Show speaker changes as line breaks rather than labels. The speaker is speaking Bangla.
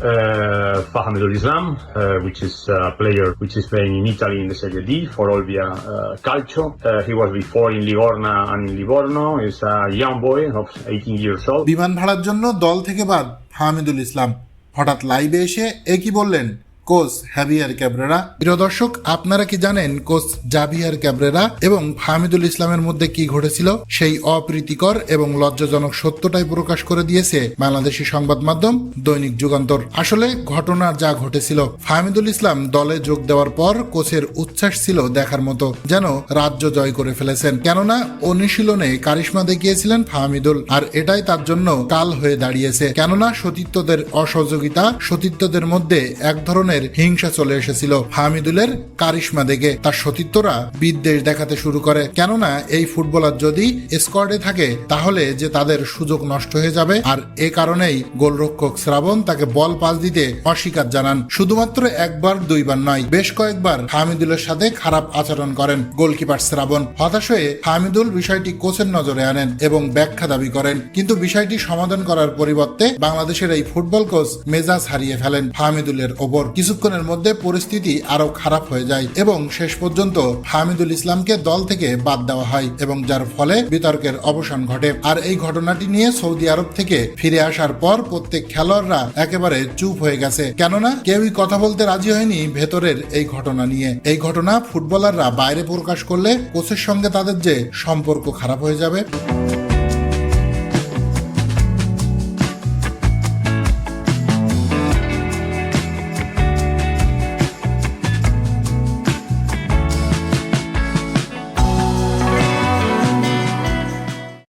uh, Fahmidul Islam, uh, which is a player which is playing in Italy in the Serie D for Olbia uh, Calcio. Uh, he was before in Livorna and in Livorno. He's a young boy of 18 years old.
বিমান ভাড়ার জন্য দল থেকে বাদ ফাহমিদুল ইসলাম হঠাৎ লাইভে এসে একই বললেন কোচ হ্যাভিয়ার ক্যাবরেরা। প্রিয় দর্শক, আপনারা কি জানেন কোচ জাভিয়ার ক্যাবরেরা এবং ফাহমিদুল ইসলামের মধ্যে কি ঘটেছিল? সেই অপ্রীতিকর এবং লজ্জাজনক সত্যটাই প্রকাশ করে দিয়েছে বাংলাদেশি সংবাদ মাধ্যম দৈনিক যুগান্তর। আসলে ঘটনা যা ঘটেছিল ফাহমিদুল ইসলাম দলে যোগ দেওয়ার পর কোচের উচ্ছ্বাস ছিল দেখার মতো, যেন রাজ্য জয় করে ফেলেছেন। কেননা, অনুশীলনে কারিশ্মা দেখিয়েছিলেন ফাহমিদুল আর এটাই তার জন্য কাল হয়ে দাঁড়িয়েছে। কেননা সতীর্থদের অসহযোগিতা সতীর্থদের মধ্যে এক ধরনের হিংসা চলে এসেছিল। ফাহমিদুলের কারিশ্মা দেখে তার সতীর্থরা বিদ্বেষ দেখাতে শুরু করে। কেননা এই ফুটবলার যদি স্কোয়াডে থাকে, তাহলে যে তাদের সুযোগ নষ্ট হয়ে যাবে। আর এ কারণেই গোলরক্ষক শ্রাবণ তাকে বল পাস দিতে অস্বীকার জানান। শুধুমাত্র একবার, দুইবার নয়, বেশ কয়েকবার হামিদুলের সাথে খারাপ আচরণ করেন গোলকিপার শ্রাবণ। হতাশ হয়ে হামিদুল বিষয়টি কোচের নজরে আনেন এবং ব্যাখ্যা দাবি করেন। কিন্তু বিষয়টি সমাধান করার পরিবর্তে বাংলাদেশের এই ফুটবল কোচ মেজাজ হারিয়ে ফেলেন হামিদুলের ওপর। কিছুক্ষণের মধ্যে পরিস্থিতি আরও খারাপ হয়ে যায় এবং শেষ পর্যন্ত হামিদুল ইসলামকে দল থেকে বাদ দেওয়া হয় এবং যার ফলে বিতর্কের অবসান ঘটে। আর এই ঘটনাটি নিয়ে সৌদি আরব থেকে ফিরে আসার পর প্রত্যেক খেলোয়াড়রা একেবারে চুপ হয়ে গেছে। কেননা কেউই কথা বলতে রাজি হয়নি ভেতরের এই ঘটনা নিয়ে। এই ঘটনা ফুটবলাররা বাইরে প্রকাশ করলে কোচের সঙ্গে তাদের যে সম্পর্ক খারাপ হয়ে যাবে।